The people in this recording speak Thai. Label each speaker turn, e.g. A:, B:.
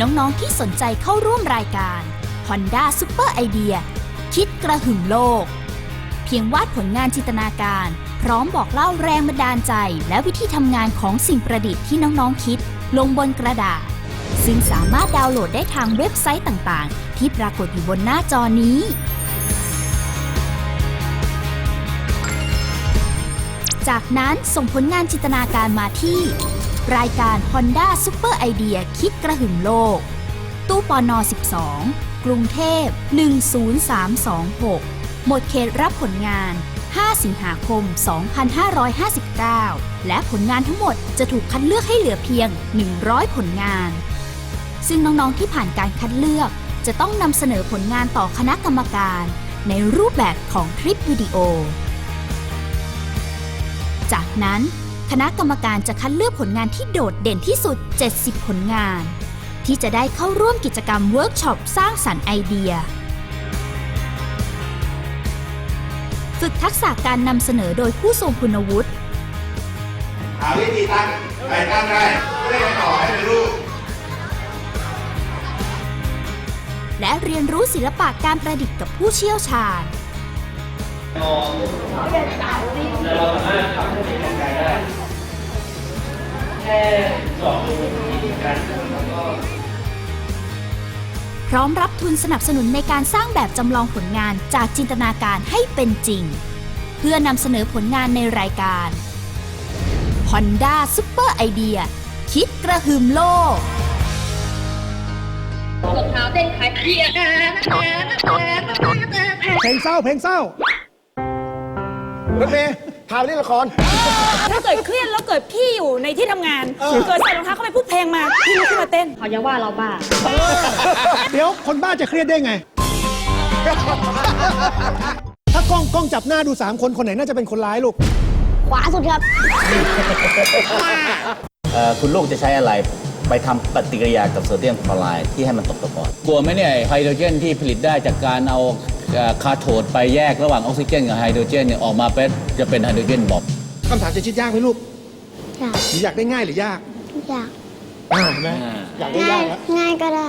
A: น้อง ๆ ที่สนใจเข้าร่วมรายการ Honda Super Idea คิดกระหึ่มโลก เพียงวาดผลงานจินตนาการ พร้อมบอกเล่าแรงบันดาลใจ และวิธีทำงานของสิ่งประดิษฐ์ที่น้อง ๆ คิด ลงบนกระดาษ ซึ่งสามารถดาวน์โหลดได้ทางเว็บไซต์ต่างๆ ที่ปรากฏอยู่บนหน้าจอนี้จากนั้นส่งผลงานจินตนาการมาที่ รายการ Honda Super Idea คิดกระหึ่มโลก ตู้ปอนอ12 กรุงเทพ 10326 หมดเขตรับผลงาน 5 สิงหาคม 2559 และผลงานทั้งหมดจะถูกคัดเลือกให้เหลือเพียง 100 ผลงาน ซึ่งน้องๆที่ผ่านการคัดเลือก จะต้องนำเสนอผลงานต่อคณะกรรมการ ในรูปแบบของคลิปวิดีโอ จากนั้น คณะกรรมการจะคัดเลือกผลงานที่โดดเด่นที่สุด 70 ผลงาน ที่จะได้เข้าร่วมกิจกรรมเวิร์กช็อปสร้างสรรค์ไอเดีย ฝึกทักษะการนำเสนอโดยผู้ทรงคุณวุฒิ
B: หาวิธีตั้งใครตั้งได้เล่นต่อให้เป็นรูป
A: และเรียนรู้ศิลปะการประดิษฐ์กับผู้เชี่ยวชาญ พร้อมรับทุนสนับสนุนในการสร้างแบบจำลองผลงานจากจินตนาการให้เป็นจริง เพื่อนำเสนอผลงานในรายการ Honda Super Idea คิดกระหึ่มโลก
C: รองเท้าเต้นขายเพีย
D: เพลงเศร้าเพลงเศร้ารถเมย์ พาไปเล่นละคร
E: ถ้าเกิดเครียดแล้วเกิดพี่อยู่ในที่ทำงาน
D: เออ
E: เกิดใส่รองเท้าเข้าไปพูดเพลงมา พี่ลุกขึ้นมาเต้น
C: เขาจะว่าเราบ้า
D: เดี๋ยวคนบ้าจะเครียดได้ไง ถ้ากล้องกล้องจับหน้าดู 3 คนคนไหนน่าจะเป็นคนร้ายลูก
F: ขวาสุดครับ
G: เอ่อคุณลูกจะใช้อะไรไปทำปฏิกิริยากับโซเดียมคลอไรด์ที่ให้มันตกตะกอนกลัวไหมเนี่ยไฮโดรเจนที่ผลิตได้จากการเอาเอ่อ คาโทดไปแยกระหว่างออกซิเจนกับไฮโดรเจนเนี่ยออกมาเป็นจะเป็นไฮโดรเจนบอม
D: คำถามจะชิดยากไหมลูก
F: อยาก
D: หรืออยากได้ง่ายหรือ ยาก
F: อยาก
D: อ่าเห็นไหมอยากได้
F: ง่าย
D: ยากแล้ว
F: ง่ายก็ได้